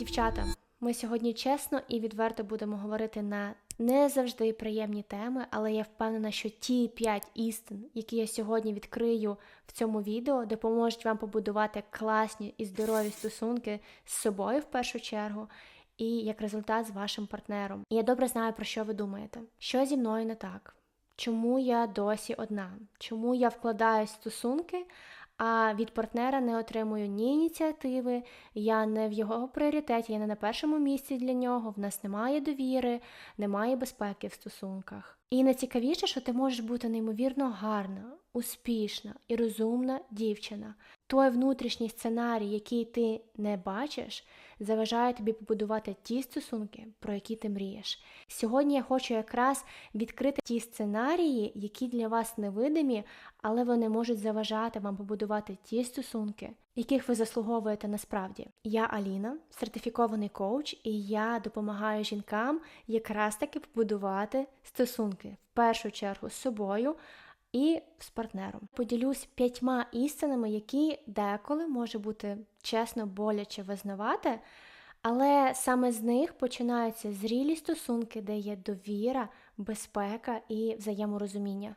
Дівчата, ми сьогодні чесно і відверто будемо говорити на не завжди приємні теми, але я впевнена, що ті 5 істин, які я сьогодні відкрию в цьому відео, допоможуть вам побудувати класні і здорові стосунки з собою в першу чергу. І як результат з вашим партнером. І я добре знаю, про що ви думаєте. Що зі мною не так? Чому я досі одна? Чому я вкладаюсь в стосунки, а від партнера не отримую ні ініціативи, я не в його пріоритеті, я не на першому місці для нього, в нас немає довіри, немає безпеки в стосунках. І найцікавіше, що ти можеш бути неймовірно гарна, успішна і розумна дівчина. Той внутрішній сценарій, який ти не бачиш, заважає тобі побудувати ті стосунки, про які ти мрієш. Сьогодні я хочу якраз відкрити ті сценарії, які для вас невидимі, але вони можуть заважати вам побудувати ті стосунки, яких ви заслуговуєте насправді. Я Аліна, сертифікований коуч, і я допомагаю жінкам якраз таки побудувати стосунки в першу чергу з собою. І з партнером поділюсь п'ятьма істинами, які деколи може бути чесно боляче визнавати, але саме з них починаються зрілі стосунки, де є довіра, безпека і взаєморозуміння.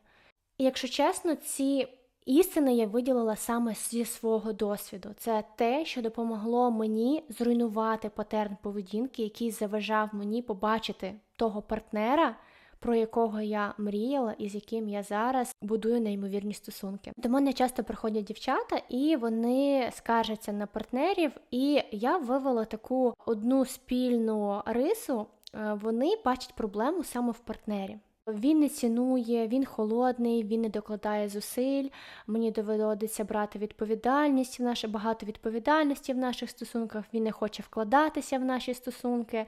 І якщо чесно, ці істини я виділила саме зі свого досвіду. Це те, що допомогло мені зруйнувати патерн поведінки, який заважав мені побачити того партнера. Про якого я мріяла і з яким я зараз будую неймовірні стосунки. До мене часто приходять дівчата, і вони скаржаться на партнерів. І я вивела таку одну спільну рису. Е, вони бачать проблему саме в партнері. Він не цінує, він холодний, він не докладає зусиль. Мені доводиться брати відповідальність в наше багато відповідальності в наших стосунках. Він не хоче вкладатися в наші стосунки.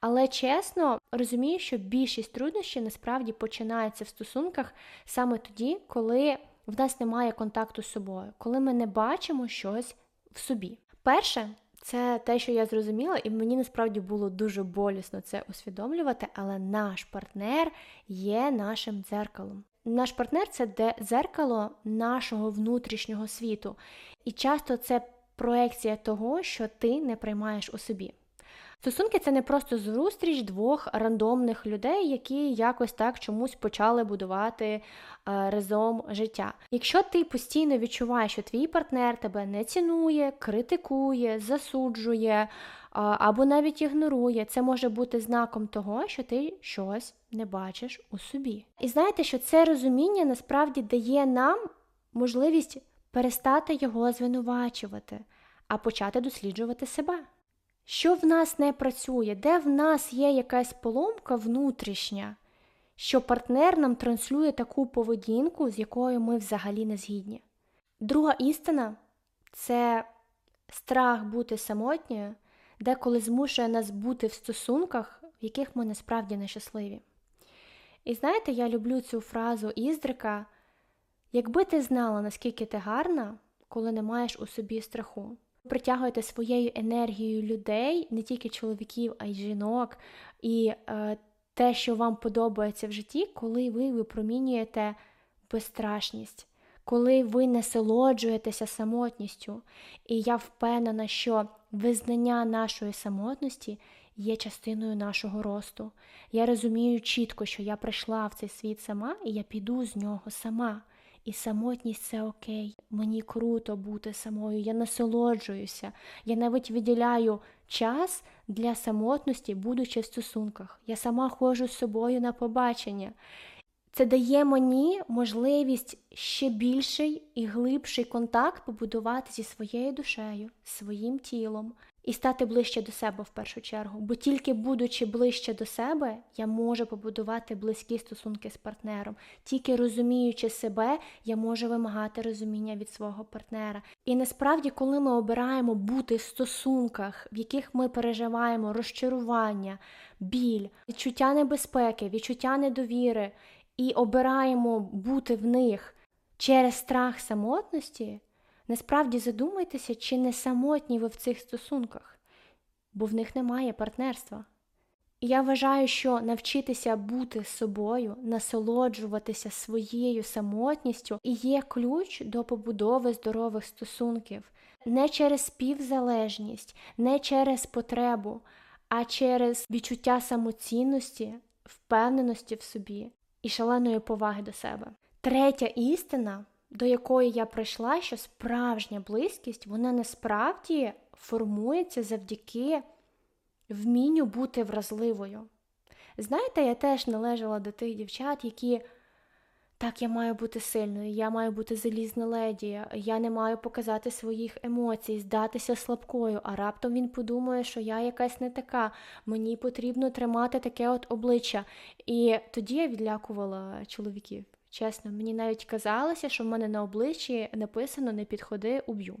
Але чесно розумію, що більшість труднощів насправді починається в стосунках саме тоді, коли в нас немає контакту з собою, коли ми не бачимо щось в собі. Перше, це те, що я зрозуміла, і мені насправді було дуже болісно це усвідомлювати, але наш партнер є нашим дзеркалом. Наш партнер це де дзеркало нашого внутрішнього світу. І часто це проекція того, що ти не приймаєш у собі. Стосунки це не просто зустріч двох рандомних людей, які якось так чомусь почали будувати е, разом життя. Якщо ти постійно відчуваєш, що твій партнер тебе не цінує, критикує, засуджує або навіть ігнорує, це може бути знаком того, що ти щось не бачиш у собі. І знаєте, що це розуміння насправді дає нам можливість перестати його звинувачувати, а почати досліджувати себе. Що в нас не працює, де в нас є якась поломка внутрішня, що партнер нам транслює таку поведінку, з якою ми взагалі не згідні. Друга істина це страх бути самотньою, деколи змушує нас бути в стосунках, в яких ми насправді нещасливі. І знаєте, я люблю цю фразу Іздрика: якби ти знала, наскільки ти гарна, коли не маєш у собі страху притягуєте своєю енергією людей, не тільки чоловіків, а й жінок, і е, те, що вам подобається в житті, коли ви випромінюєте безстрашність, коли ви насолоджуєтеся самотністю. І я впевнена, що визнання нашої самотності є частиною нашого росту. Я розумію чітко, що я прийшла в цей світ сама, і я піду з нього сама. І самотність це окей. Мені круто бути самою, я насолоджуюся. Я навіть виділяю час для самотності, будучи в стосунках. Я сама ходжу з собою на побачення. Це дає мені можливість ще більший і глибший контакт побудувати зі своєю душею, своїм тілом і стати ближче до себе в першу чергу. Бо тільки будучи ближче до себе, я можу побудувати близькі стосунки з партнером. Тільки розуміючи себе, я можу вимагати розуміння від свого партнера. І насправді, коли ми обираємо бути в стосунках, в яких ми переживаємо розчарування, біль, відчуття небезпеки, відчуття недовіри і обираємо бути в них через страх самотності, насправді задумайтеся, чи не самотні ви в цих стосунках, бо в них немає партнерства. І я вважаю, що навчитися бути собою, насолоджуватися своєю самотністю і є ключ до побудови здорових стосунків, не через співзалежність, не через потребу, а через відчуття самоцінності, впевненості в собі і шаленої поваги до себе. Третя істина, до якої я прийшла, що справжня близькість, вона насправді формується завдяки вмінню бути вразливою. Знаєте, я теж належала до тих дівчат, які так, я маю бути сильною, я маю бути залізна леді, я не маю показати своїх емоцій, здатися слабкою, а раптом він подумає, що я якась не така, мені потрібно тримати таке от обличчя. І тоді я відлякувала чоловіків. Чесно, мені навіть казалося, що в мене на обличчі написано не підходи, уб'ю.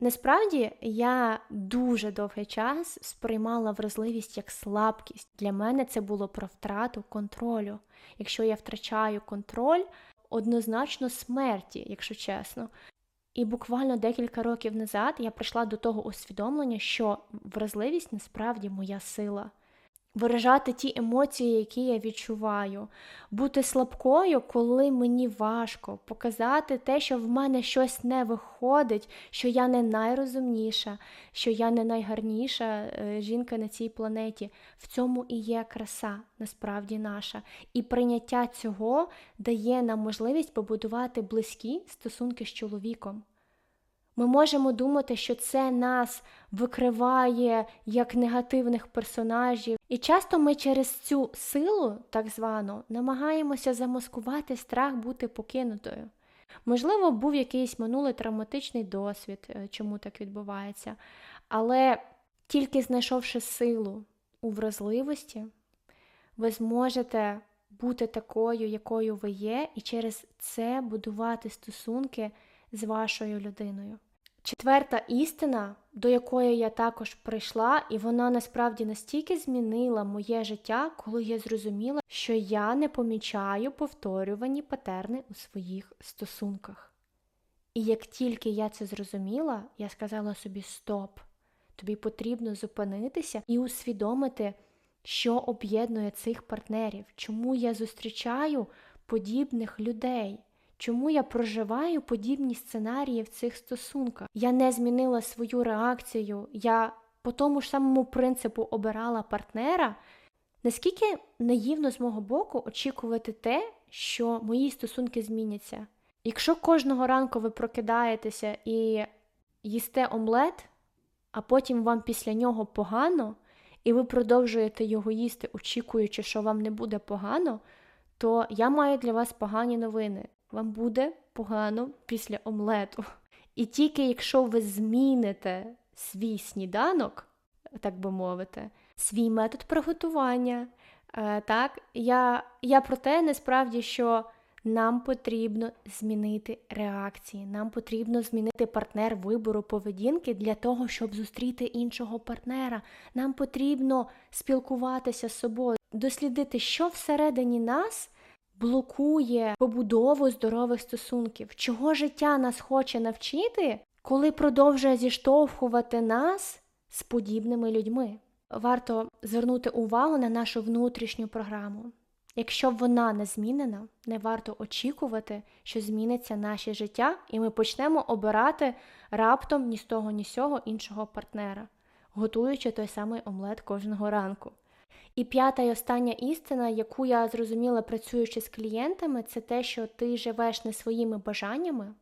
Насправді я дуже довгий час сприймала вразливість як слабкість. Для мене це було про втрату контролю. Якщо я втрачаю контроль, однозначно смерті, якщо чесно. І буквально декілька років назад я прийшла до того усвідомлення, що вразливість насправді моя сила виражати ті емоції, які я відчуваю, бути слабкою, коли мені важко, показати те, що в мене щось не виходить, що я не найрозумніша, що я не найгарніша е, жінка на цій планеті. В цьому і є краса, насправді наша. І прийняття цього дає нам можливість побудувати близькі стосунки з чоловіком. Ми можемо думати, що це нас викриває як негативних персонажів. І часто ми через цю силу, так звану, намагаємося замаскувати страх бути покинутою. Можливо, був якийсь минулий травматичний досвід, е, чому так відбувається. Але тільки знайшовши силу у вразливості, ви зможете бути такою, якою ви є, і через це будувати стосунки з вашою людиною. Четверта істина, до якої я також прийшла, і вона насправді настільки змінила моє життя, коли я зрозуміла, що я не помічаю повторювані патерни у своїх стосунках. І як тільки я це зрозуміла, я сказала собі: Стоп! Тобі потрібно зупинитися і усвідомити, що об'єднує цих партнерів, чому я зустрічаю подібних людей. Чому я проживаю подібні сценарії в цих стосунках? Я не змінила свою реакцію, я по тому ж самому принципу обирала партнера. Наскільки наївно з мого боку очікувати те, що мої стосунки зміняться? Якщо кожного ранку ви прокидаєтеся і їсте омлет, а потім вам після нього погано, і ви продовжуєте його їсти, очікуючи, що вам не буде погано, то я маю для вас погані новини вам буде погано після омлету. І тільки якщо ви зміните свій сніданок, так би мовити, свій метод приготування, е, так, я, я про те насправді, що нам потрібно змінити реакції, нам потрібно змінити партнер вибору поведінки для того, щоб зустріти іншого партнера. Нам потрібно спілкуватися з собою, дослідити, що всередині нас блокує побудову здорових стосунків, чого життя нас хоче навчити, коли продовжує зіштовхувати нас з подібними людьми. Варто звернути увагу на нашу внутрішню програму. Якщо вона не змінена, не варто очікувати, що зміниться наше життя, і ми почнемо обирати раптом ні з того, ні з сього іншого партнера, готуючи той самий омлет кожного ранку. І п'ята і остання істина, яку я зрозуміла, працюючи з клієнтами, це те, що ти живеш не своїми бажаннями,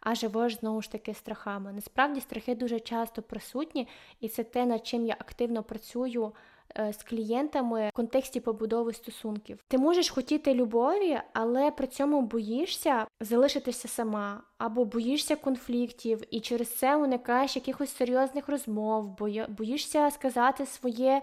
а живеш знову ж таки страхами. Насправді страхи дуже часто присутні, і це те, над чим я активно працюю. Е, з клієнтами в контексті побудови стосунків. Ти можеш хотіти любові, але при цьому боїшся залишитися сама, або боїшся конфліктів, і через це уникаєш якихось серйозних розмов, боїшся сказати своє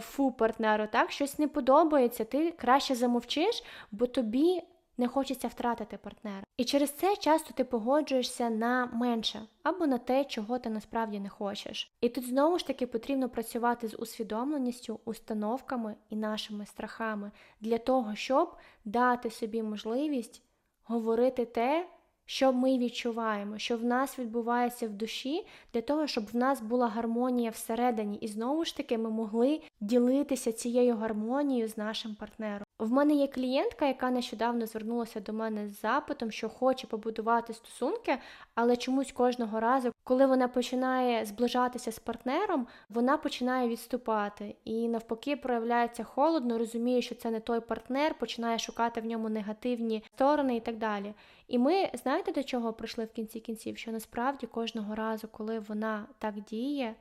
фу партнеру, так, щось не подобається, ти краще замовчиш, бо тобі не хочеться втратити партнера. І через це часто ти погоджуєшся на менше або на те, чого ти насправді не хочеш. І тут знову ж таки потрібно працювати з усвідомленістю, установками і нашими страхами для того, щоб дати собі можливість говорити те, що ми відчуваємо, що в нас відбувається в душі, для того, щоб в нас була гармонія всередині, і знову ж таки ми могли ділитися цією гармонією з нашим партнером. В мене є клієнтка, яка нещодавно звернулася до мене з запитом, що хоче побудувати стосунки, але чомусь кожного разу, коли вона починає зближатися з партнером, вона починає відступати і навпаки проявляється холодно, розуміє, що це не той партнер, починає шукати в ньому негативні сторони і так далі. І ми знаєте до чого прийшли в кінці кінців? Що насправді кожного разу, коли вона так діє,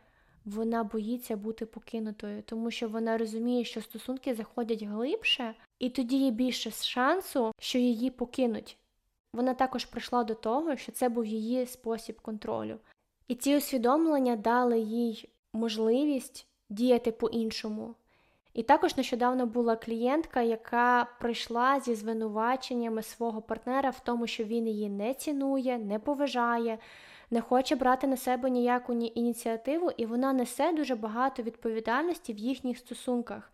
вона боїться бути покинутою, тому що вона розуміє, що стосунки заходять глибше, і тоді є більше шансу, що її покинуть. Вона також прийшла до того, що це був її спосіб контролю. І ці усвідомлення дали їй можливість діяти по-іншому. І також нещодавно була клієнтка, яка прийшла зі звинуваченнями свого партнера в тому, що він її не цінує, не поважає, не хоче брати на себе ніяку ініціативу, і вона несе дуже багато відповідальності в їхніх стосунках.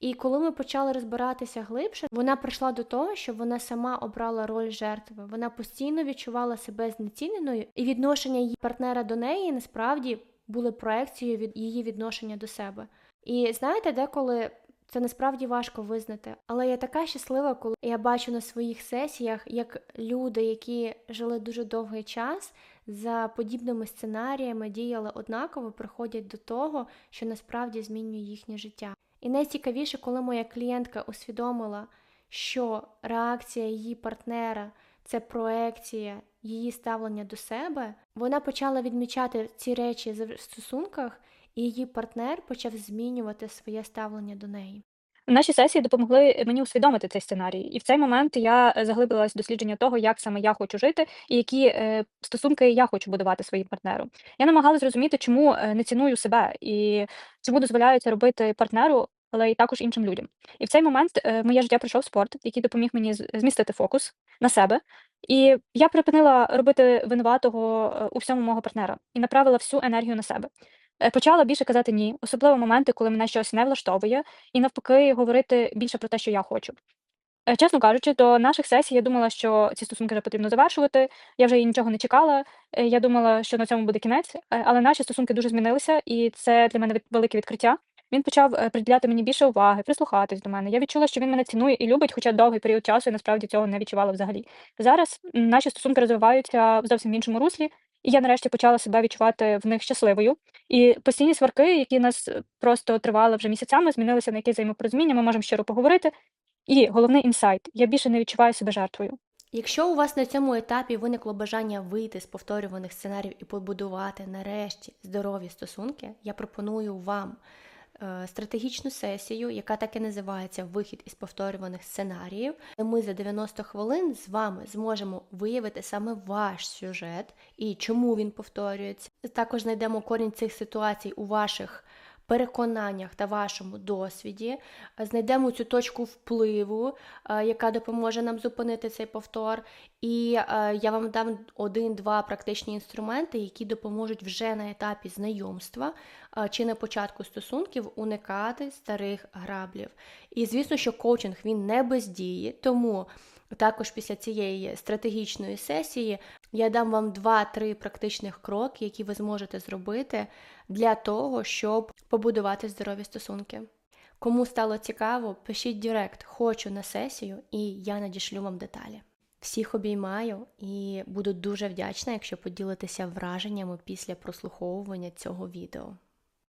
І коли ми почали розбиратися глибше, вона прийшла до того, що вона сама обрала роль жертви. Вона постійно відчувала себе знеціненою, і відношення її партнера до неї насправді були проекцією від її відношення до себе. І знаєте, деколи це насправді важко визнати, але я така щаслива, коли я бачу на своїх сесіях, як люди, які жили дуже довгий час, за подібними сценаріями діяли однаково, приходять до того, що насправді змінює їхнє життя. І найцікавіше, коли моя клієнтка усвідомила, що реакція її партнера це проекція її ставлення до себе, вона почала відмічати ці речі в стосунках, її партнер почав змінювати своє ставлення до неї. Наші сесії допомогли мені усвідомити цей сценарій, і в цей момент я заглибилась в дослідження того, як саме я хочу жити і які е, стосунки я хочу будувати своїм партнером. Я намагалась зрозуміти, чому е, не ціную себе і чому дозволяю робити партнеру, але й також іншим людям. І в цей момент е, моє життя прийшов спорт, який допоміг мені змістити фокус на себе. І я припинила робити винуватого е, у всьому мого партнера і направила всю енергію на себе. Е, Почала більше казати ні, особливо моменти, коли мене щось не влаштовує, і навпаки говорити більше про те, що я хочу. Е, Чесно кажучи, до наших сесій я думала, що ці стосунки вже потрібно завершувати. Я вже їй нічого не чекала. Е, Я думала, що на цьому буде кінець, але наші стосунки дуже змінилися, і це для мене від- велике відкриття. Він почав приділяти мені більше уваги, прислухатись до мене. Я відчула, що він мене цінує і любить, хоча довгий період часу я насправді цього не відчувала взагалі. Зараз наші стосунки розвиваються в зовсім іншому руслі, і я нарешті почала себе відчувати в них щасливою. І постійні сварки, які нас е, просто тривали вже місяцями, змінилися на якесь взаємопорозуміння. Ми можемо щиро поговорити. І головний інсайт: я більше не відчуваю себе жертвою. Якщо у вас на цьому етапі виникло бажання вийти з повторюваних сценаріїв і побудувати нарешті здорові стосунки, я пропоную вам стратегічну сесію, яка так і називається Вихід із повторюваних сценаріїв. Ми за 90 хвилин з вами зможемо виявити саме ваш сюжет і чому він повторюється. Також знайдемо корінь цих ситуацій у ваших переконаннях та вашому досвіді, знайдемо цю точку впливу, е, яка допоможе нам зупинити цей повтор. І е, я вам дам один-два практичні інструменти, які допоможуть вже на етапі знайомства е, чи на початку стосунків уникати старих граблів. І звісно, що коучинг він не бездіє, тому. Також після цієї стратегічної сесії я дам вам 2-3 практичних кроки, які ви зможете зробити для того, щоб побудувати здорові стосунки. Кому стало цікаво, пишіть Директ, хочу на сесію, і я надішлю вам деталі. Всіх обіймаю і буду дуже вдячна, якщо поділитеся враженнями після прослуховування цього відео.